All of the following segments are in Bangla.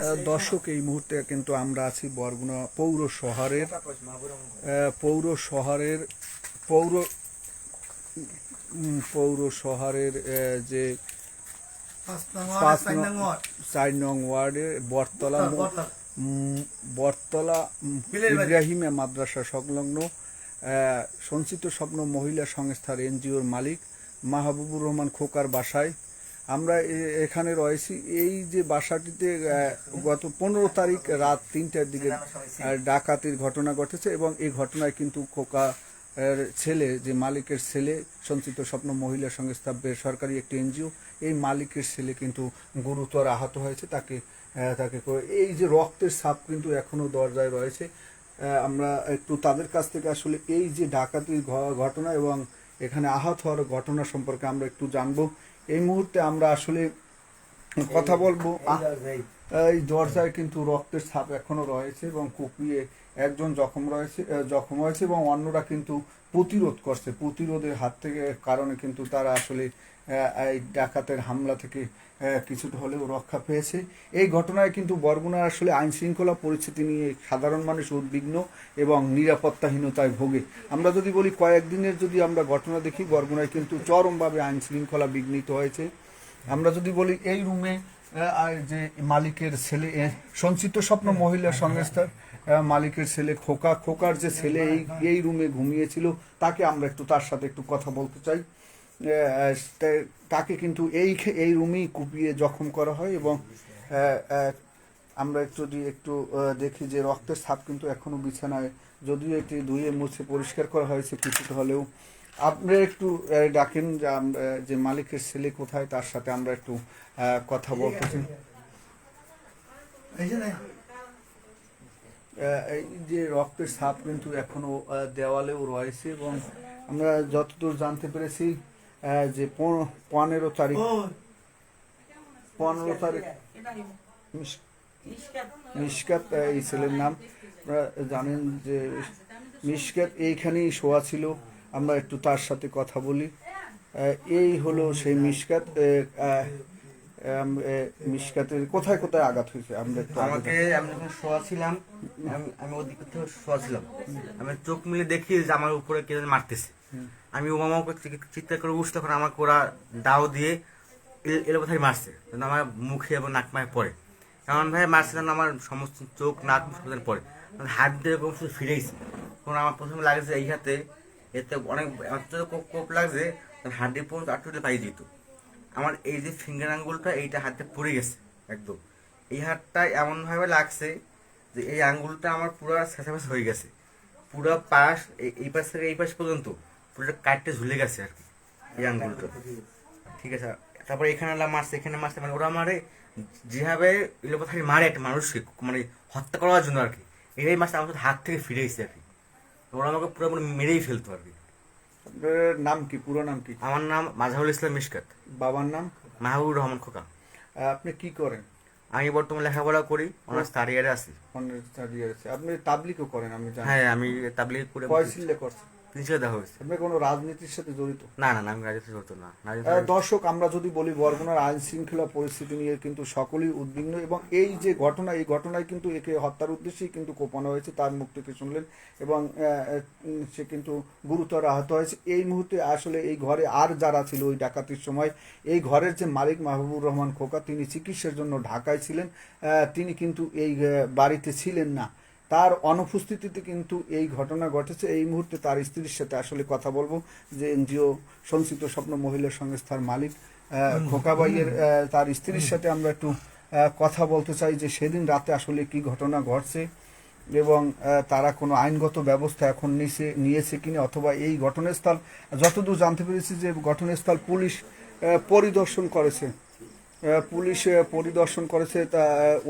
আহ, দর্শক এই মুহূর্তে কিন্তু আমরা আছি বরগুনা পৌর শহরের পৌর শহরের পৌর পৌর শহরের যে চার নং ওয়ার্ডের বটতলা বটতলা ইব্রাহিমে মাদ্রাসা সংলগ্ন আহ, সঞ্চিত স্বপ্ন মহিলা সংস্থার এনজিওর মালিক মাহবুবুর রহমান খোকার বাসায় আমরা এখানে রয়েছি। এই যে বাসাটিতে গত পনেরো তারিখ রাত তিনটার দিকে ডাকাতির ঘটনা ঘটেছে এবং এই ঘটনায় কিন্তু খোকা ছেলে, যে মালিকের ছেলে, সঞ্চিত স্বপ্ন মহিলা সংস্থা বেসরকারি একটি এনজিও, এই মালিকের ছেলে কিন্তু গুরুতর আহত হয়েছে। তাকে তাকে এই যে রক্তের ছাপ কিন্তু এখনও দরজায় রয়েছে। আমরা একটু তাদের কাছ থেকে আসলে এই যে ডাকাতির ঘটনা এবং এখানে আহত হওয়ার ঘটনা সম্পর্কে আমরা একটু জানব। এই মুহূর্তে আমরা আসলে কথা বলব। এই দরজায় কিন্তু রক্তের ছাপ এখনও রয়েছে এবং কুপিয়ে একজন জখম রয়েছে জখম হয়েছে এবং অন্যরা কিন্তু প্রতিরোধ করছে। প্রতিরোধের হাত থেকে কারণে কিন্তু তারা আসলে আহ, এই ডাকাতের হামলা থেকে কিছুটা হলেও রক্ষা পেয়েছে। এই ঘটনায় কিন্তু বরগুনার আসলে আইন শৃঙ্খলা পরিস্থিতি নিয়ে সাধারণ মানুষ উদ্বিগ্ন এবং নিরাপত্তাহীনতায় ভোগে। আমরা যদি বলি, কয়েকদিনের যদি আমরা ঘটনা দেখি, বরগুনায় কিন্তু চরমভাবে আইন শৃঙ্খলা বিঘ্নিত হয়েছে। আমরা যদি বলি, এই রুমে যে মালিকের ছেলে সঞ্চিত স্বপ্ন মহিলা সংস্থার মালিকের ছেলে খোকা, খোকার যে ছেলে এই এই রুমে ঘুমিয়েছিল, তাকে আমরা একটু তার সাথে একটু কথা বলতে চাই। তাকে কিন্তু এই এই রুমেই কুপিয়ে জখম করা হয় এবং আমরা একটু যদি একটু দেখি যে রক্তের ছাপ কিন্তু এখনও বিছানায়। যদিও এটি ধুয়ে মুছে পরিষ্কার করা হয়েছে কিছুটা হলেও। আপনি একটু ডাকেন যে আমরা যে মালিকের ছেলে কোথায় তার সাথে আমরা একটু কথা বলতেছি। এই যে রক্তের ছাপ কিন্তু এখনও দেওয়ালেও রয়েছে এবং আমরা যতদূর জানতে পেরেছি যে পন- পনেরো তারিখ। পনেরো তারিখ। মিস- মিশকাত এই ছেলের নাম। আপনারা জানেন যে মিশকাত এইখানেই শোয়া ছিল। আমরা একটু তার সাথে কথা বলি। এই হলো সেই আহ, মিশকাতের কোথায় কোথায় আঘাত হয়েছে? আমরা একটু আমাকে আমি যখন শোয়া ছিলাম আমি- আমি ওদিক থেকে শোয়া ছিলাম। আমি চোখ মিলে দেখি যে আমার উপরে কে মারতেছে। আমি ওমামাকে চিৎকার করে উঠছি, তখন আমাকে ওরা দাও দিয়ে এ- এলো কোথায় মারছে, যেন আমার মুখে এবং নাক মায়ে পড়ে। এমন ভাই মারছে যেন আমার সমস্ত চোখ, নাক যেন পড়ে। মানে হাত দিয়ে এরকম শুধু ফিরেইছে। তখন আমার প্রথমে লাগছে এই হাতে এতে অনেক কোপ কোপ লাগছে হাড্ডি পর্যন্ত আটটুলে পাই দিত আমার এই যে ফিঙ্গার আঙ্গুলটা এইটা হাতে পড়ে গেছে, একদম। এই হাতটা এমনভাবে লাগছে যে এই আঙ্গুলটা আমার পুরো ছেঁচামেচ হয়ে গেছে। পুরো পাশ এই পাশ থেকে এই পাশ পর্যন্ত। পুরোটা কাটতে ঝুলে গেছে আর কি এই আঙ্গুলটা। ঠিক আছে তারপরে এখানে মারছে এখানে মারছে মানে ওরা মারে যেভাবে এলোপাথারি মারে একটা মানুষকে মানে হত্যা করার জন্য আর কি। এটাই মাছটা আমার হাত থেকে ফিরে এসেছে আর কি। ওরা আমাকে পুরো মেরেই ফেলতো আর কি। আপনার নাম কি? পুরো নাম কি? আমার নাম মাঝারুল ইসলাম মিশকাত। বাবার নাম? মাহবুব রহমান খোকা। আপনি কি করেন? আমি বর্তমানে লেখাপড়া করি অনার্স থার্ড ইয়ারে আছি। অনার্স থার্ড ইয়ার আছে। আপনি তাবলিকও করেন আমি জানি। হ্যাঁ আমি তাবলিগ করে কয় সিলে করছেন? হয়েছে। আপনি কোনো রাজনীতির সাথে জড়িত? না না না আমি রাজনীতি করতো না। দর্শক আমরা যদি বলি বরগুনার আইন শৃঙ্খলা পরিস্থিতি নিয়ে কিন্তু সকলেই উদ্বিগ্ন এবং এই যে ঘটনা এই ঘটনায় কিন্তু একে হত্যার উদ্দেশ্যেই কিন্তু কোপানো হয়েছে তার মুখ থেকে শুনলেন এবং সে কিন্তু গুরুতর আহত হয়েছে। এই মুহূর্তে আসলে এই ঘরে আর যারা ছিল ওই ডাকাতির সময় এই ঘরের যে মালিক মাহবুবুর রহমান খোকা তিনি চিকিৎসার জন্য ঢাকায় ছিলেন। তিনি কিন্তু এই বাড়িতে ছিলেন না। তার অনুপস্থিতিতে কিন্তু এই ঘটনা ঘটেছে। এই মুহূর্তে তার স্ত্রীর সাথে আসলে কথা বলব। যে এনজিও সঞ্চিত স্বপ্ন মহিলা সংস্থার মালিক খোকাবাইয়ের তার স্ত্রীর সাথে আমরা একটু কথা বলতে চাই যে সেদিন রাতে আসলে কি ঘটনা ঘটছে এবং তারা কোনো আইনগত ব্যবস্থা এখন নিছে নিয়েছে কিনা অথবা এই ঘটনাস্থল যতদূর জানতে পেরেছি যে ঘটনাস্থল পুলিশ পরিদর্শন করেছে। পুলিশ পরিদর্শন করেছে তা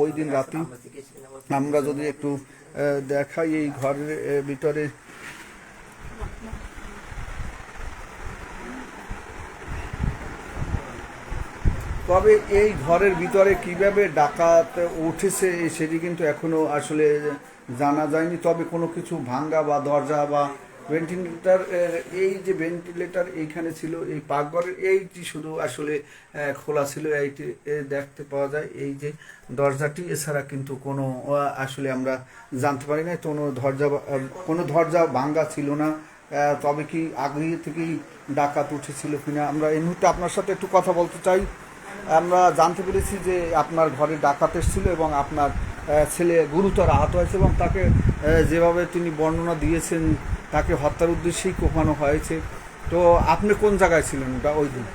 ওই দিন রাতে। আমরা যদি একটু দেখাই এই ঘরের ভিতরে। তবে এই ঘরের ভিতরে কীভাবে ডাকাত উঠেছে, সেটি কিন্তু এখনও আসলে জানা যায়নি। তবে কোনো কিছু ভাঙ্গা বা দরজা বা ভেন্টিলেটার এই যে ভেন্টিলেটার এইখানে ছিল, এই পাকঘরের এইটি শুধু আসলে খোলা ছিল, এইটি দেখতে পাওয়া যায়। এই যে দরজাটি, এছাড়া কিন্তু কোনো আসলে আমরা জানতে পারি না কোনো দরজা কোনো দরজা ভাঙ্গা ছিল না। তবে কি আগে থেকেই ডাকাত উঠেছিল কিনা, আমরা এই মুহূর্তে আপনার সাথে একটু কথা বলতে চাই। আমরা জানতে পেরেছি যে আপনার ঘরে ডাকাত এসেছিল এবং আপনার ছেলে গুরুতর আহত হয়েছে এবং তাকে যেভাবে তিনি বর্ণনা দিয়েছেন তাকে হত্যার উদ্দেশ্যেই কোপানো হয়েছে। তো আপনি কোন জায়গায় ছিলেন ওটা ওই দিন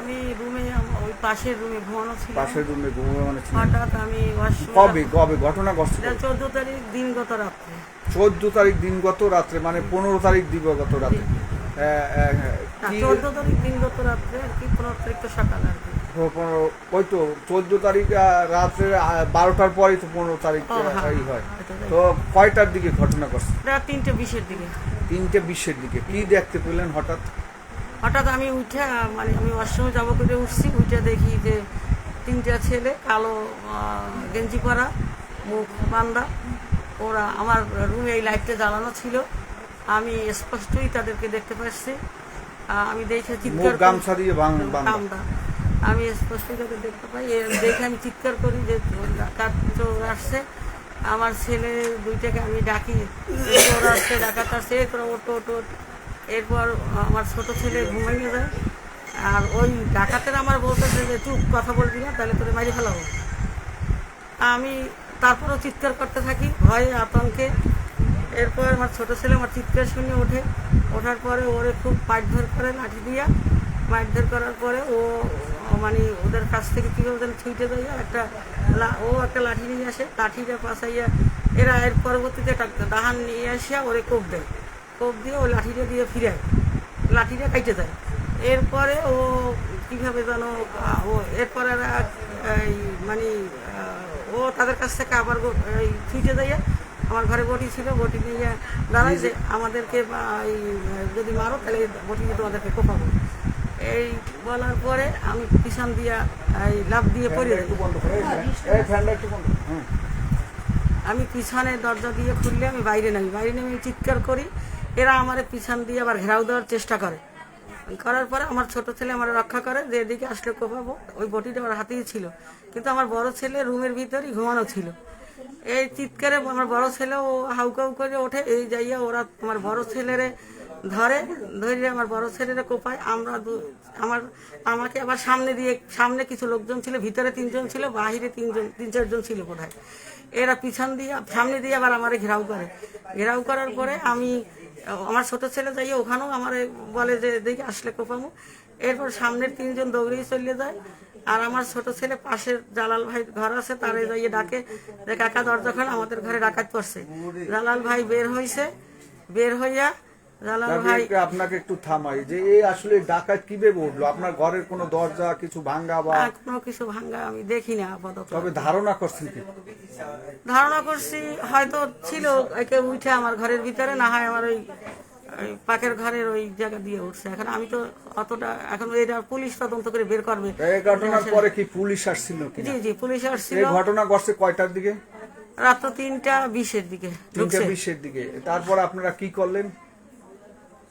আমি রুমে ওই পাশের রুমে ঘুমানো ছিল পাশের রুমে ঘুমানো ছিলেন। হঠাৎ আমি কবে কবে? ঘটনা ঘটছে চোদ্দ তারিখ দিনগত রাত্রে। চোদ্দ তারিখ দিনগত রাত্রে মানে পনেরো তারিখ দিবগত রাত্রে। আহ, না চোদ্দ তারিখ দিনগত রাত্রে আর কি পনেরো তারিখ তো সকাল আর ওই তো চোদ্দ তারিখ রাত্রে বারোটার পরেই তো পনেরো তারিখ আহ, হ্যাঁ, হয়। তো কয়টার দিকে ঘটনা ঘটছে? তিনটে বিশের দিকে। তিনটে বিশের দিকে। কি দেখতে পেলেন হঠাৎ? হঠাৎ আমি উঠে মানে আমি ওয়াশরুমে যাব করে উঠছি উঠে দেখি যে তিনটা ছেলে কালো গেঞ্জি পরা মুখ বান্দা ওরা আমার রুমে এই লাইটটা জ্বালানো ছিল। আমি স্পষ্টই তাদেরকে দেখতে পাচ্ছি। আমি দেখে চিৎকার গামছা দিয়ে আমি স্পষ্ট করে দেখতে পাই। দেখে আমি চিৎকার করি যে চোর আসছে। আমার ছেলে দুইটাকে আমি ডাকি চোর আসছে, ডাকাত আসছে, এরপর ওটো ওটো এরপর আমার ছোট ছেলে ঘুমাইয়ে যায়। আর ওই ডাকাতের আমার বলতেছে যে, চুপ, কথা বলবি না, তাহলে তোরে মারি ফেলাবো। আমি তারপরও চিৎকার করতে থাকি, ভয়ে, আতঙ্কে। এরপর আমার ছোট ছেলে আমার চিৎকার শুনে ওঠে। ওঠার পরে ওরে খুব পাটধর করে, লাঠি দিয়া। মারধর করার পরে ও মানে ওদের কাছ থেকে কীভাবে যেন ছুটে দেয় একটা লা- ও একটা লাঠি নিয়ে আসে লাঠিটা পাশাইয়া এরা এর পরবর্তীতে একটা দাহান নিয়ে আসিয়া ওরে কোপ দেয়। কোপ দিয়ে ও লাঠিটা দিয়ে ফিরায়। লাঠিটা কাইটে দেয়। এরপরে ও কীভাবে যেন ও এরপরে এরা এই মানে ও তাদের কাছ থেকে আবার এই ছুটে দেয় আমার ঘরে বটি ছিল বটি নিয়ে দাঁড়ায় যে আমাদেরকে যদি মারো তাহলে বটি তোমাদেরকে কোপাবো। এই বলার পরে আমি পিছন দিয়া এই লাভ দিয়ে পড়ে যাই একটু বন্ধ করে এই ফ্যানটা একটু বন্ধ। করো। হুম। আমি পিছনে দরজা দিয়ে খুললে আমি বাইরে নামি। বাইরে নামি চিৎকার করি। এরা আমার পিছন দিয়ে আবার ঘেরাও দেওয়ার চেষ্টা করে। করার পরে আমার ছোট ছেলে আমার রক্ষা করে যে এদিকে আসলে কোপাবো ওই বটিটা আমার হাতেই ছিল। কিন্তু আমার বড় ছেলে রুমের ভিতরেই ঘুমানো ছিল। এই চিৎকারে আমার বড় ছেলে ও হাউকাউ করে ওঠে। এই যাইয়া ওরা আমার বড় ছেলেরে ধরে ধরে আমার বড় ছেলেরা কোপায়, আমরা আমার, আমাকে আবার সামনে দিয়ে, সামনে কিছু লোকজন ছিল, ভিতরে তিনজন ছিল, বাহিরে তিনজন, তিন চারজন ছিল বোধহয়। এরা পিছন দিয়ে, সামনে দিয়ে আবার আমারে ঘেরাও করে। ঘেরাও করার পরে আমি, আমার ছোট ছেলে যাই, ওখানেও আমার বলে যে, দেখি, আসলে কোপামু। এরপর সামনের তিনজন দৌড়েই চলে যায়। আর আমার ছোট ছেলে পাশের জালাল ভাই ঘর আছে, তারে যাইয়ে ডাকে যে কাকা, দরজা আমাদের ঘরে ডাকাত পড়ছে। জালাল ভাই বের হইছে, বের হইয়া জালাল ভাই আপনাকে একটু থামাই যে এই আসলে ডাকাত কীভাবে উঠল? আপনার ঘরের কোনো দরজা কিছু ভাঙ্গা বা কোনো কিছু ভাঙ্গা আমি দেখি না আপাতত। তবে ধারণা করছেন কি? ধারণা করছি হয়তো ছিল একে উঠে আমার ঘরের ভিতরে না হয় আমার ওই পাকের ঘরের ওই জায়গা দিয়ে উঠছে। এখন আমি তো অতটা এখন এটা পুলিশ তদন্ত করে বের করবে। এই ঘটনার পরে কি পুলিশ আসছিল কি জি জি পুলিশ আসছিল। এই ঘটনা ঘটছে কয়টার দিকে? রাত তিনটা বিশের দিকে তিনটা বিশের দিকে। তারপর আপনারা কি করলেন?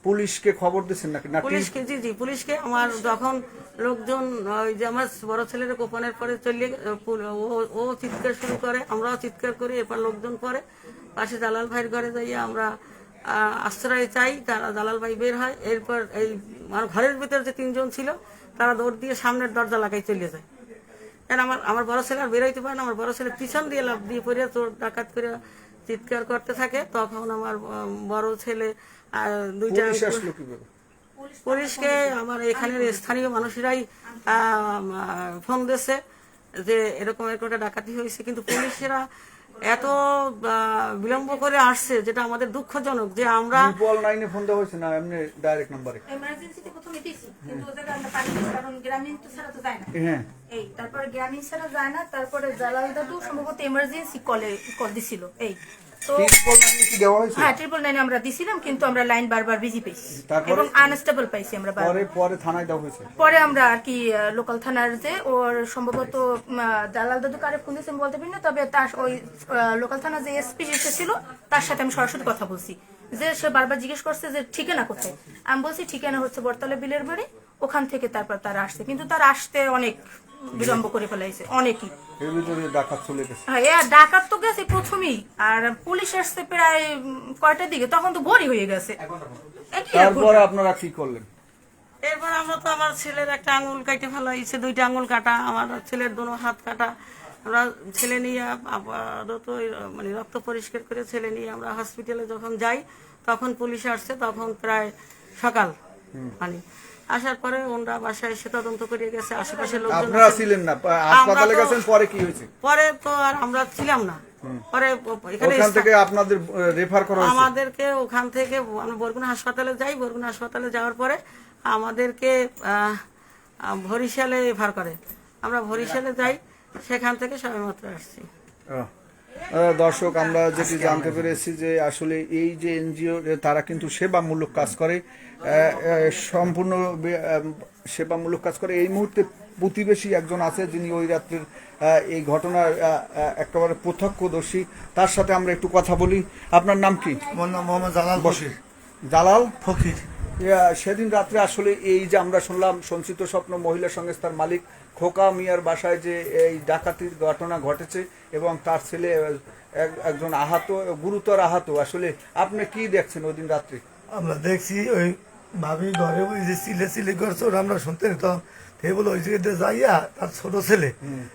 পুলিশকে খবর দিচ্ছেন নাকি? না পুলিশকে জি জি পুলিশকে আমার যখন লোকজন ওই যে আমার বড় ছেলের কোপনের পরে চলে ও- চিৎকার শুরু করে আমরাও চিৎকার করি এরপর লোকজন পরে পাশে জালাল ভাইয়ের ঘরে যাইয়ে আমরা আশ্রয় চাই তারা জালাল ভাই বের হয় এরপর এই আমার ঘরের ভিতর যে তিনজন ছিল তারা দৌড় দিয়ে সামনের দরজা লাগাই চলে যায়। কেন আমার আমার বড় ছেলে আর বেরোইতে পারে না আমার বড় ছেলে পিছন দিয়ে লাভ দিয়ে পড়ে তোর ডাকাত করে চিৎকার করতে থাকে তখন আমার বড় ছেলে আর দুইটা পুলিশকে আমার এখানের স্থানীয় মানুষেরাই ফোন দিয়েছে যে এরকম এরকম একটা ডাকাতি হয়েছে। কিন্তু পুলিশেরা এত বিলম্ব করে আসছে যেটা আমাদের দুঃখজনক যে আমরা ট্রিপল নাইনে ফোন দেওয়া হয়েছে না? এমনি ডাইরেক্ট নাম্বারে এমার্জেন্সিতে প্রথমে দিয়েছি কিন্তু ওদের আমরা পানি কারণ গ্রামীণ তো ছাড়া তো যায় না। হ্যাঁ। এই তারপরে গ্রামীণ ছাড়া যায় না তারপরে জালাল দাদু সম্ভবত এমার্জেন্সি কলে কল দিছিল এই। হ্যাঁ ট্রিপল নাইনে আমরা দিছিলাম কিন্তু আমরা লাইন বারবার বিজি পেয়েছি। এবং আনস্টেবল পাইছি আমরা পরে পরে থানায় দেওয়া হয়েছে? পরে আমরা আর কি লোকাল থানার যে ওর সম্ভবত দালাল দাদু কারে ফোন দিয়েছে বলতে পারি না তবে তার ওই লোকাল থানা যে এসপি তার সাথে আমি সরাসরি কথা বলছি। যে সে বারবার জিজ্ঞেস করছে যে ঠিকানা কোথায়? আমি বলছি ঠিকানা হচ্ছে বরতলা বিলের বাড়ি ওখান থেকে তারপর তারা আসছে। কিন্তু তার আসতে অনেক বিলম্ব করে ফেলাইছে। অনেকই। এর ভিতরে ডাকাত চলে গেছে। হ্যাঁ এ ডাকাত তো গেছে প্রথমেই। আর পুলিশ আসছে প্রায় কয়টার দিকে? তখন তো ভোরই হয়ে গেছে। তারপর আপনারা কি করলেন? এরপর আমরা তো আমার ছেলের একটা আঙুল কাটে ফেলাইছে দুইটা আঙুল কাটা আমার ছেলের দুনো হাত কাটা। আমরা ছেলে নিয়ে আপাতত মানে রক্ত পরিষ্কার করে ছেলে নিয়ে আমরা হসপিটালে যখন যাই তখন পুলিশ আসছে তখন প্রায় সকাল। মানে আসার পরে ওনরা বাসায় এসে তদন্ত করে গেছে আশেপাশের লোকজন আপনারা ছিলেন না হাসপাতালে গেছেন পরে কি হয়েছে? পরে তো আর আমরা ছিলাম না। পরে এখানে ওখান থেকে আপনাদের রেফার করা হয়েছে? আমাদেরকে ওখান থেকে আমরা বরগুনা হাসপাতালে যাই বরগুনা হাসপাতালে যাওয়ার পরে আমাদেরকে আহ, বরিশালে করে। আমরা ভরিশালে যাই সেখান থেকে সবেমাত্র আসছি। দর্শক আমরা যেটি জানতে পেরেছি যে আসলে এই যে এনজিও তারা কিন্তু সেবামূলক কাজ করে। সম্পূর্ণ সেবামূলক কাজ করে। এই মুহূর্তে প্রতিবেশী একজন আছে যিনি ওই রাত্রের এই ঘটনার একেবারে প্রত্যক্ষদর্শী। তার সাথে আমরা একটু কথা বলি। আপনার নাম কি? আমার নাম মোহাম্মদ জালাল বশির জালাল ফকির। সেদিন রাত্রে আসলে এই যে আমরা শুনলাম সঞ্চিত স্বপ্ন মহিলা সংস্থার মালিক খোকা মিয়ার বাসায় যে এই ডাকাতির ঘটনা ঘটেছে এবং তার ছেলে এক- একজন আহত গুরুতর আহত। আসলে আপনি কি দেখছেন ওই দিন রাত্রে? আমরা দেখছি ওই ভাবি ঘরে ওই যে সিলে সিলে করছে আমরা শুনতে নিতাম। সে বলে ওই জায়গাতে যাইয়া তার ছোট ছেলে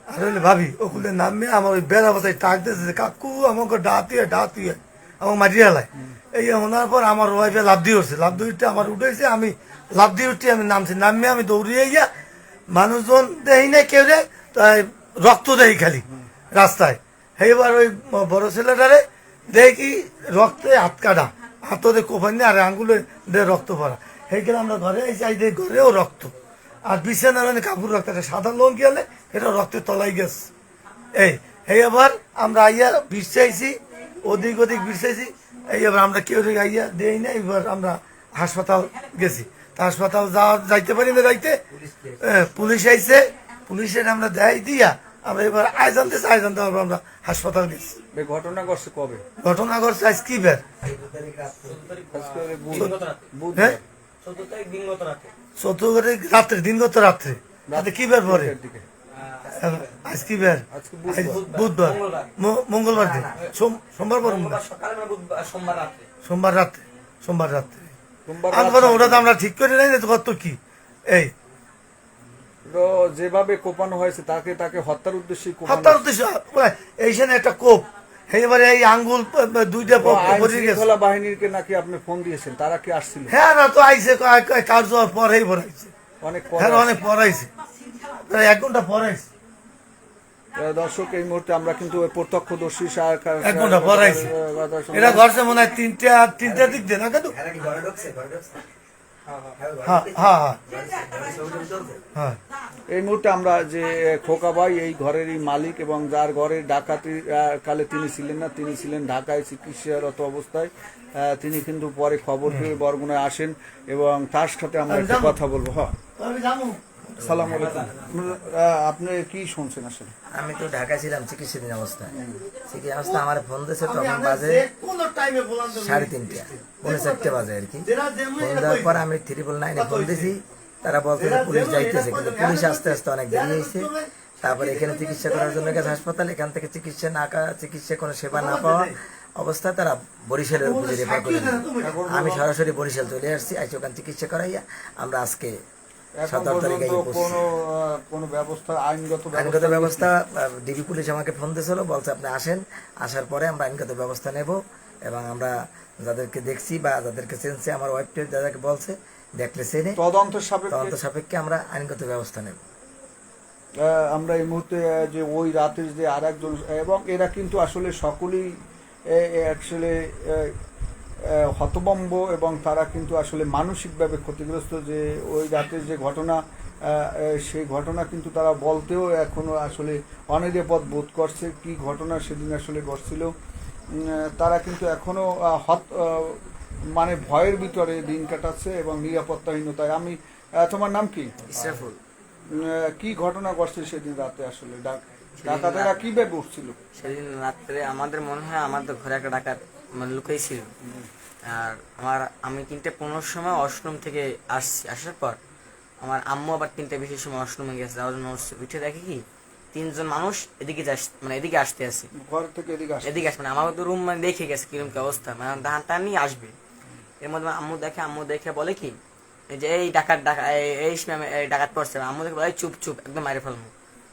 আর হলে ভাবি ওগুলো নামে আমার ওই বেড়া বাসায় টাক দিয়েছে কাকু আমাকে ডাতিয়ে ডাতিয়ে আমাকে মারিয়ে হেলায় এই ওনার পর আমার ওয়াইফে লাভ দিয়ে উঠছে। লাভ দিয়ে উঠতে আমার উঠেছে আমি লাভ দিয়ে উঠতে আমি নামছি। নামে আমি দৌড়িয়ে গিয়া মানুষজন দেই নাই কেউ রে, তাই রক্ত দেই খালি রাস্তায়। এইবার ওই বড় ছেলেটারে দেখি রক্তে হাত কাটা, হাততে কোপানি আর আঙ্গুলে দিয়ে রক্ত পড়া। সেইখানে আমরা ঘরে আই দেখি ঘরেও রক্ত। আর বিছানার মানে কাপড় রক্ত, একটা সাদা লোক গেলে এটা রক্তের তলায় গেছে। এই এই আবার আমরা আইয়া বিছাইছি, ওদিক ওদিক বিছাইছি এই আবার আমরা কেউ আইয়া দেই না এবার আমরা হাসপাতাল গেছি। হাসপাতাল যাওয়া যাইতে পারি না যাইতে। পুলিশ আইছে। পুলিশের আমরা দেয় দিয়া আমরা এবার আয়োজন দিয়েছে আয়োজন দেওয়ার পর আমরা হাসপাতাল গেছি। ঘটনা ঘটছে কবে? ঘটনা ঘটছে আজ কি বের? হ্যাঁ? রাত্রে দিনগত রাত্রে রাতে কি বের পরে। আজ কি বের? বুধবার। মঙ্গলবার। দিন। সোম- সোমবার পর মঙ্গলবার। সোমবার রাত্রে সোমবার রাত্রে সোমবার আমি ওটা তো আমরা ঠিক করে নাই কত কি? এই। যেভাবে কোপানো হয়েছে তাকে তাকে হত্যার উদ্দেশ্যে হত্যার উদ্দেশ্য এইখানে একটা কোপ। এবারে এই আঙ্গুল দুইটা শৃঙ্খলা বাহিনীকে নাকি আপনি ফোন দিয়েছেন? তারা কি আসছিল? হ্যাঁ না তো আইসে ক- ক- কাজ যাওয়ার পরেই পড়াইছে। অনেক হ্যাঁ অনেক পড়াইছে। প্রায় এক ঘণ্টা পড়াইছে। আহ, দর্শক এই মুহূর্তে আমরা কিন্তু ওই প্রত্যক্ষদর্শী এক ঘণ্টা পড়াইছে এটা ঘরছে মনে হয় তিনটা তিনটা দিক দিয়ে না কিন্তু হ্যাঁ হ্যাঁ হ্যাঁ। হ্যাঁ এই মুহূর্তে আমরা যে খোকা ভাই এই ঘরেরই মালিক এবং যার ঘরে ডাকাতি কালে তিনি ছিলেন না তিনি ছিলেন ঢাকায় চিকিৎসারত অবস্থায়। তিনি কিন্তু পরে খবর পেয়ে বরগুনায় আসেন এবং তার সাথে আমরা কথা বলব হ্যাঁ। সালাম আলাইকুম। আপনি কি শুনছেন আসলে? আমি তো ঢাকায় ছিলাম চিকিৎসাধীন অবস্থায় চিকিৎসা অবস্থা আমার ফোন দিয়েছে তখন বাজে সাড়ে তিনটা পৌনে চারটে বাজে আর কি। ফোন দেওয়ার পর আমি ট্রিপল নাইনে ফোন দিয়েছি তারা বলছে পুলিশ যাইতেছে কিন্তু পুলিশ আস্তে আস্তে অনেক দেরি হয়েছে। তারপরে এখানে চিকিৎসা করার জন্য গেছে হাসপাতাল এখান থেকে চিকিৎসা না চিকিৎসা কোনো সেবা না পাওয়া অবস্থায় তারা বরিশালের উপরে রেফার করে আমি সরাসরি বরিশাল চলে আসছি আইসি ওখানে চিকিৎসা করাইয়া আমরা আজকে সতেরো তারিখে আইনগত ব্যবস্থা ডিবি পুলিশ আমাকে ফোন দিয়েছিল বলছে আপনি আসেন আসার পরে আমরা আইনগত ব্যবস্থা নেব এবং আমরা যাদেরকে দেখছি বা যাদেরকে চেনছে আমার যাদেরকে বলছে দেখলে চেনে। তদন্ত সাপেক্ষে? তদন্ত সাপেক্ষে আমরা আইনগত ব্যবস্থা নেব। আমরা এই মুহূর্তে যে ওই রাতের যে আর একজন এবং এরা কিন্তু আসলে সকলেই অ্যাকচুয়ালি হতবম্ব এবং তারা কিন্তু আসলে মানসিকভাবে ক্ষতিগ্রস্ত যে ওই রাতের যে ঘটনা সেই ঘটনা কিন্তু তারা বলতেও এখনও আসলে অনিরাপদ বোধ করছে কি ঘটনা সেদিন আসলে ঘটছিল। তারা কিন্তু এখনও হত মানে ভয়ের ভিতরে দিন কাটাচ্ছে এবং নিরাপত্তাহীনতায়। আমি তোমার নাম কি? ইসরাফুল। কি ঘটনা ঘটছে সেদিন রাতে আসলে? ডাক- ডাকাতেরা কীভাবে উঠছিল সেদিন রাত্রে আমাদের মনে হয় আমাদের ঘরে একটা ডাকাত মানে লুকাই ছিল আর আমার আমি তিনটে পনেরোর সময় অষ্টম থেকে আসছি। আসার পর আমার আম্মু আবার তিনটে বেশি সময় অষ্টমে গেছে। যাওয়ার জন্য উঠছে। উঠে দেখে কি তিনজন মানুষ এদিকে যাস মানে এদিকে আসতে আসে ঘর থেকে এদিকে আসে এদিকে আসবে না আমার তো রুম মানে দেখে গেছে কীরকম কি অবস্থা। মানে ধান টান নিয়ে আসবে। এর মধ্যে আম্মু দেখে আম্মু দেখে বলে কি এই যে এই ডাকাত ডাকা এই- ম্যাম এই ডাকাত পড়ছে। আম্মু দেখে বলে চুপ চুপ একদম মারে ফেলব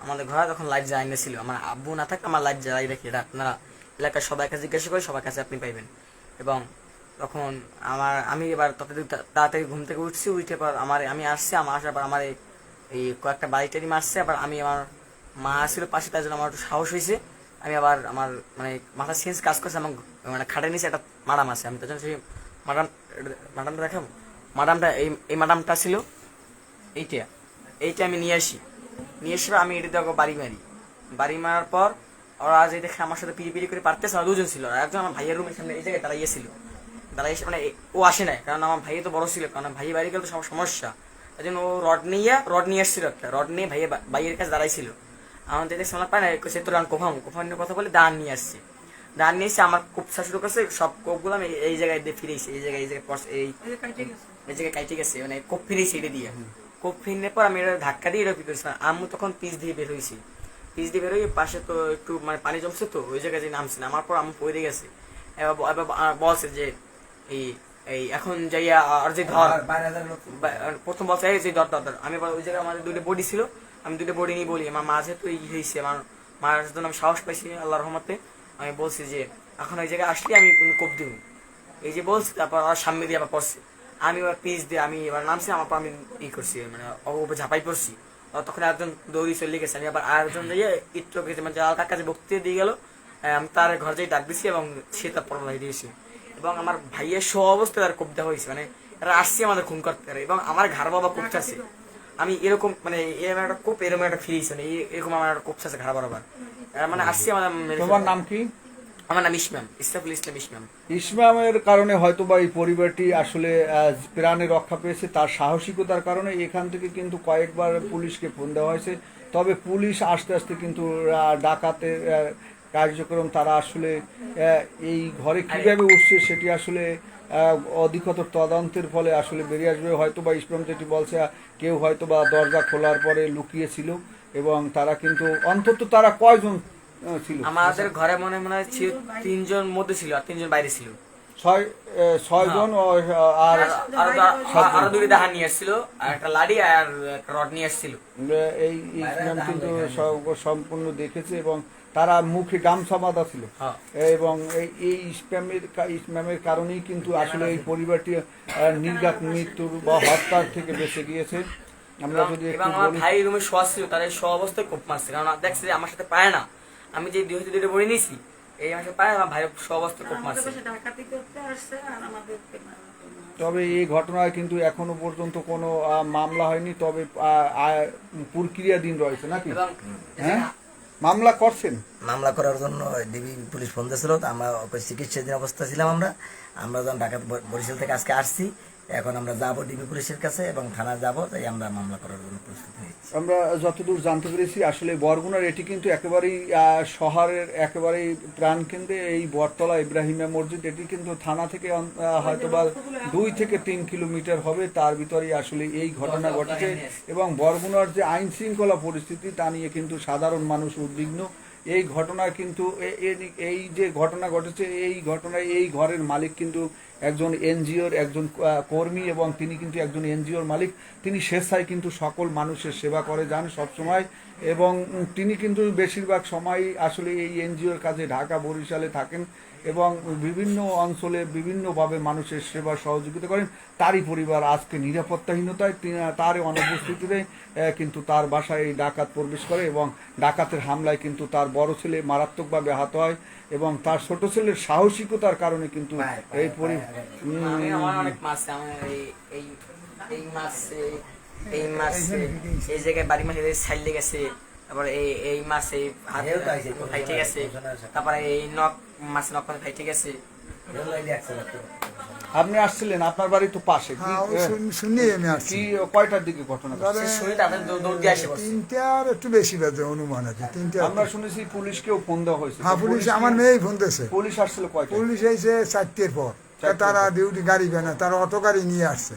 আমাদের ঘরে তখন লাইট জ্বালাই ছিল। আমার আব্বু না থাকলে আমার লাইট জ্বালাই রেখে এটা আপনারা এলাকার সবাই কাছে জিজ্ঞাসা করে সবার কাছে আপনি পাইবেন। এবং তখন আমার, আমি এবার ততদিন তাড়াতাড়ি ঘুম থেকে উঠছি, উঠে পর আমার, আমি আসছি, আমার আসার পর আমার এই- কয়েকটা বাড়ি টাড়ি মারছে, আবার আমি আমার মা ছিল পাশে, তার জন্য আমার একটু সাহস হয়েছে। আমি আবার আমার মানে মাথা সেন্স কাজ করছে আমার মানে খাটে নিচে একটা মাডাম আছে। আমি তার জন্য সেই মাডাম মাডামটা দেখাবো মাডামটা এই এই মাডামটা ছিল এইটা। এইটা আমি নিয়ে আসি। নিয়ে এসে আমি এটা দেখো বাড়ি মারি। বাড়ি মারার পর ওরা যে দেখে আমার সাথে পিড়ি পিড়ি করে পারতেছে ওরা দুজন ছিল আর একজন আমার ভাইয়ের রুমের সামনে এই জায়গায় দাঁড়াইয়ে মানে ও আসে নাই কারণ আমার ভাইয়ে তো বড় ছিল কারণ ভাই বাড়ি গেলে তো সব সমস্যা। তাই জন্য ও রড নিয়ে রড নিয়ে এসেছিল একটা। রড নিয়ে ভাইয়ের ভাইয়ের কাছে দাঁড়াইছিল। দেখে সামনে পায় না সে তো রান কোফাম কথা বলে দান নিয়ে আসছে। দান নিয়ে এসে আমার শুরু করছে সব কোপগুলো আমি এই- জায়গায় দিয়ে ফিরেছি এই জায়গায় এই জায়গায় এই এই জায়গায় কাইটে গেছে মানে কোপ ফিরেছি এটা দিয়ে। কোপ ফিরনে পর আমি এটা ধাক্কা দিয়ে এটা আম্মু তখন পিস দিয়ে বের হয়েছি পিস দিয়ে বের পাশে তো একটু মানে পানি জমছে তো ওই জায়গায় যে নামছে নামার পর আম্মু পড়ে গেছে। এবার বলছে যে এই এই এখন যাইয়া আর যে ধর প্রথম বলছে এই যে ধর ধর ধর। আমি ওই জায়গায় আমাদের দুটো বডি ছিল আমি দুটো বডি নিয়ে বলি আমার মাঝে তো এই হয়েছে আমার মার জন্য আমি সাহস পাইছি আল্লাহ রহমতে। আমি বলছি যে এখন ওই জায়গায় আসলে আমি কোপ দিব এই যে বলছি তারপর আমার সামনে দিয়ে আবার পড়ছে। আমি এবার পিস দিয়ে আমি এবার নামছি আমার পর আমি ই করছি মানে ওর ঝাঁপাই পড়ছি। আর তখন একজন দৌড়ি চলে গেছে। আমি আবার আরেকজন যাইয়ে ইত্র গেছে। মানে আলকার কাছে বক্তৃতা দিয়ে গেল আমি তার ঘর যাই ডাক দিছি এবং সে তার পড়ালাই দিয়েছে। এবং আমার ভাইয়ের সহ অবস্থায় তার কোপ দেওয়া হয়েছে। মানে এরা আসছে আমাদের খুন করতে। পারে এবং আমার ঘর বাবা কোপ কোপটাছে আমি এরকম মানে এরকম একটা কোপ এরকম একটা ফিরিয়েছে মানে এরকম আমার একটা কোপটাছে ঘর বরাবর। মানে আসছে আমাদের নাম কি? আমার নাম ইসমাম ইস্তাফুল ইসলাম ইসমাম ইসলামের কারণে হয়তো বা এই পরিবারটি আসলে প্রাণে রক্ষা পেয়েছে তার সাহসিকতার কারণে এখান থেকে কিন্তু কয়েকবার পুলিশকে ফোন দেওয়া হয়েছে। তবে পুলিশ আস্তে আস্তে কিন্তু ডাকাতের কার্যক্রম তারা আসলে এই ঘরে কীভাবে উঠছে সেটি আসলে অধিকতর তদন্তের ফলে আসলে বেরিয়ে আসবে। হয়তো বা ইসলাম যেটি বলছে কেউ হয়তো বা দরজা খোলার পরে লুকিয়েছিল এবং তারা কিন্তু অন্তত তারা কয়জন আমাদের ঘরে মনে মনে হয় তিনজন মধ্যে ছিল আর তিনজন বাইরে ছিল। ছয় ছয়জন আর আর- দুটি নিয়ে এসেছিল আর একটা লাড়ি আর রড নিয়ে এসেছিল। এই ইসলাম কিন্তু সম্পূর্ণ দেখেছে এবং তারা মুখে গামছা বাঁধা ছিল। হ্যাঁ। এবং এই ইসলামের ইসলামের কারণেই কিন্তু আসলে এই পরিবারটি আহ, নির্ঘাত মৃত্যুর বা হত্যার থেকে বেঁচে গিয়েছে। আমরা যদি ভাই রুমে শোয়া ছিল তার এই শোয়া অবস্থায় কোপ মারছে। কারণ দেখছে যে আমার সাথে পায় না। আমি যে দুই হাতে দুটো বড়ি নিয়েছি এই আমার সাথে পায় আমার ভাই শোয়া অবস্থায় কোপ মারছে। ডাকাতি করতে আসছে আর আমাদেরকে তবে এই ঘটনায় কিন্তু এখনও পর্যন্ত কোনো মামলা হয়নি তবে আহ, আহ, প্রক্রিয়াধীন রয়েছে নাকি? হ্যাঁ? মামলা করছেন? মামলা করার জন্য ডিবি পুলিশ ফোন দিয়েছিল তো আমরা চিকিৎসাধীন অবস্থা ছিলাম আমরা। আমরা যখন ঢাকা বরিশাল থেকে আজকে আসছি এখন আমরা যাব ডিবি পুলিশের কাছে এবং থানা যাব তাই আমরা মামলা করার জন্য প্রস্তুত হয়েছি। আমরা যতদূর জানতে পেরেছি আসলে বরগুনার এটি কিন্তু একেবারেই শহরের একেবারেই প্রাণকেন্দ্রে। এই বটতলা ইব্রাহিমিয়া মসজিদ এটি কিন্তু থানা থেকে আহ, হয়তোবা দুই থেকে তিন কিলোমিটার হবে। তার ভিতরেই আসলে এই ঘটনা ঘটেছে। এবং বরগুনার যে আইন শৃঙ্খলা পরিস্থিতি তা নিয়ে কিন্তু সাধারণ মানুষ উদ্বিগ্ন। এই ঘটনা কিন্তু এই যে ঘটনা ঘটেছে, এই ঘটনায় এই ঘরের মালিক কিন্তু একজন এনজিওর একজন কর্মী এবং তিনি কিন্তু একজন এনজিওর মালিক। তিনি স্বেচ্ছায় কিন্তু সকল মানুষের সেবা করে যান সবসময় এবং তিনি কিন্তু বেশিরভাগ সময় আসলে এই এনজিওর কাজে ঢাকা বরিশালে থাকেন। এবং বিভিন্ন অঞ্চলে বিভিন্নভাবে মানুষের সেবা সহযোগিতা করেন। তারই পরিবার আজকে নিরাপত্তাহীনতায় তার অনুপস্থিতিতে কিন্তু তার বাসায় এই ডাকাত প্রবেশ করে এবং ডাকাতের হামলায় কিন্তু তার বড় ছেলে মারাত্মকভাবে আহত হয় এবং তার ছোট ছেলের সাহসিকতার কারণে কিন্তু এই পরি এই মাসে এই জায়গায় বাড়ি মাছ সাইলে গেছে। তারপরে এই এই মাছ এই হাত ফাইটে গেছে তারপরে এই নখ মাছ নখ ফাইটে গেছে আপনি আসছিলেন আপনার বাড়ি তো পাশে। হ্যাঁ শুন- আমি আসছি। কয়টার দিকে ঘটনা ঘটে? শুনি তাদের দৌড় দিয়ে আসে বসছে আর একটু বেশি বাজে অনুমান আছে তিনটে আমরা শুনেছি পুলিশকেও ফোন দেওয়া হয়েছে। হ্যাঁ পুলিশ আমার মেয়েই ফোন দিয়েছে। পুলিশ আসছিল কয়টা পুলিশ এসে চারটের পর। তারা ডিউটি গাড়ি বেনা তারা অটো গাড়ি নিয়ে আসছে।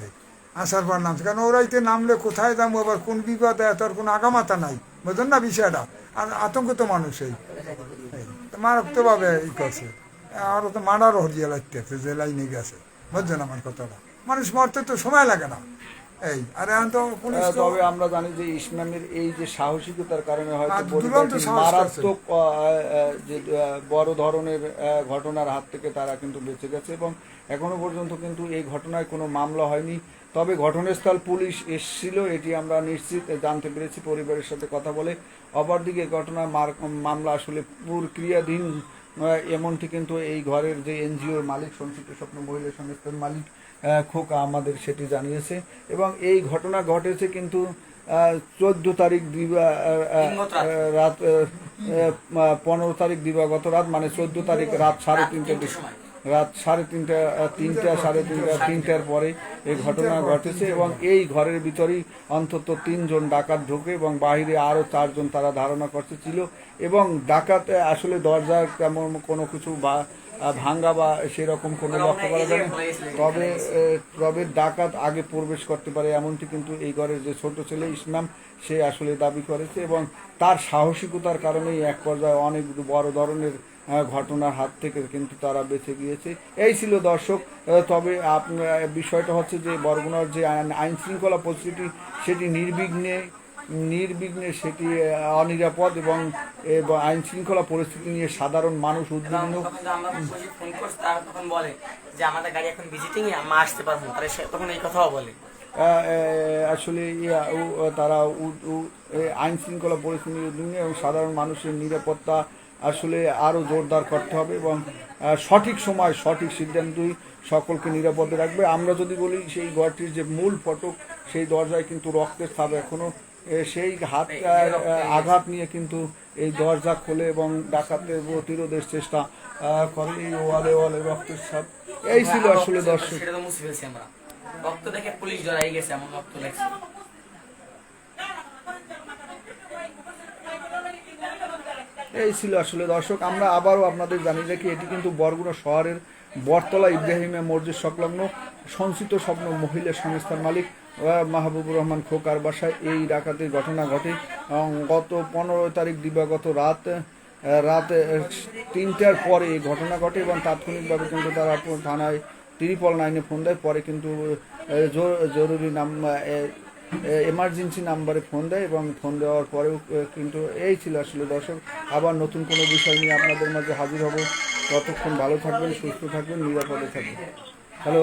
আসার পর নামছে। কারণ ওরাইতে নামলে কোথায় যাব? আবার কোন বিপদ? তার কোনো আগামাতা নাই। বুঝলেন না বিষয়টা? আর আতঙ্ক তো মানুষ এই। মারাত্মকভাবে ই করছে। আরও তো মারারও হরিয়ে লাগতেছে যে লাইনে গেছে বুঝছেন আমার কথাটা। মানুষ মরতে তো সময় লাগে না। এই আর এখন তো পুলিশ তবে আমরা জানি যে ইসলামের এই যে সাহসিকতার কারণে হয়তো আর মারাত্মক যে বড় ধরনের ঘটনার হাত থেকে তারা কিন্তু বেঁচে গেছে এবং এখনও পর্যন্ত কিন্তু এই ঘটনায় কোনো মামলা হয়নি। তবে ঘটনাস্থল পুলিশ এসেছিল এটি আমরা নিশ্চিত জানতে পেরেছি পরিবারের সাথে কথা বলে অপরদিকে ঘটনার মার- মামলা আসলে প্রক্রিয়াধীন এমনটি কিন্তু এই ঘরের যে এনজিওর মালিক সঞ্চিত স্বপ্ন মহিলা সংস্থার মালিক খোকা আমাদের সেটি জানিয়েছে এবং এই ঘটনা ঘটেছে কিন্তু চোদ্দ তারিখ দিবা রাত। পনেরো তারিখ দিবাগত রাত মানে চোদ্দ তারিখ রাত সাড়ে তিনটে তিনটের সময়। রাত সাড়ে তিনটা তিনটা সাড়ে তিনটা তিনটার পরে এই ঘটনা ঘটেছে এবং এই ঘরের ভিতরেই অন্তত তিনজন ডাকাত ঢোকে এবং বাইরে আরও চারজন তারা ধারণা করতে ছিল এবং ডাকাত আসলে দরজা তেমন কোনো কিছু বা ভাঙ্গা বা সেরকম কোনো লক্ষ্য করা যায় না। তবে তবে ডাকাত আগে প্রবেশ করতে পারে এমনটি কিন্তু এই ঘরের যে ছোট ছেলে ইসলাম সে আসলে দাবি করেছে এবং তার সাহসিকতার কারণেই এক পর্যায়ে অনেক বড় ধরনের ঘটনার হাত থেকে কিন্তু তারা বেঁচে গিয়েছে। এই ছিল দর্শক তবে আপনার বিষয়টা হচ্ছে যে বরগুনার যে আইন শৃঙ্খলা পরিস্থিতি সেটি নির্বিঘ্নে নির্বিঘ্নে সেটি অনিরাপদ এবং আইন শৃঙ্খলা পরিস্থিতি নিয়ে সাধারণ মানুষ উদ্বিগ্ন। তখন বলে যে আমাদের গাড়ি এখন ভিজিটিং এ আমরা আসতে পারব তাহলে তখন এই কথাও বলে। আহ, আহ, আসলে তারা আইন শৃঙ্খলা পরিস্থিতি এবং সাধারণ মানুষের নিরাপত্তা আসলে আরও জোরদার করতে হবে এবং সঠিক সময় সঠিক সিদ্ধান্তই সকলকে নিরাপদে রাখবে। আমরা যদি বলি সেই ঘরটির যে মূল ফটক সেই দরজায় কিন্তু রক্তের স্থাপ এখনও এ, সেই হাত আঘাত নিয়ে কিন্তু এই দরজা খোলে এবং ডাকাতের প্রতিরোধের চেষ্টা করে এই ওয়ালে ওয়ালে রক্তের ছাপ। এই ছিল আসলে দর্শক। রক্ত দেখে পুলিশ গেছে এমন রক্ত লাগছে এই ছিল আসলে দর্শক, আমরা আবারও আপনাদের জানিয়ে রাখি, এটি কিন্তু বরগুনা শহরের বটতলা ইব্রাহিমে মসজিদ সংলগ্ন সঞ্চিত স্বপ্ন মহিলা সংস্থার মালিক মাহবুবুর রহমান খোকার বাসায় এই ডাকাতির ঘটনা ঘটে। গত পনেরো তারিখ দিবাগত রাত রাত তিনটার পরে এই ঘটনা ঘটে এবং তাৎক্ষণিকভাবে কিন্তু তারা থানায় ত্রিপল নাইনে ফোন দেয়। পরে কিন্তু জরুরি নাম এমার্জেন্সি নাম্বারে ফোন দেয় এবং ফোন দেওয়ার পরেও কিন্তু এই ছিল আসলে দর্শক। আবার নতুন কোনো বিষয় নিয়ে আপনাদের মাঝে হাজির হব। ততক্ষণ ভালো থাকবেন, সুস্থ থাকবেন, নিরাপদে থাকবেন। হ্যালো?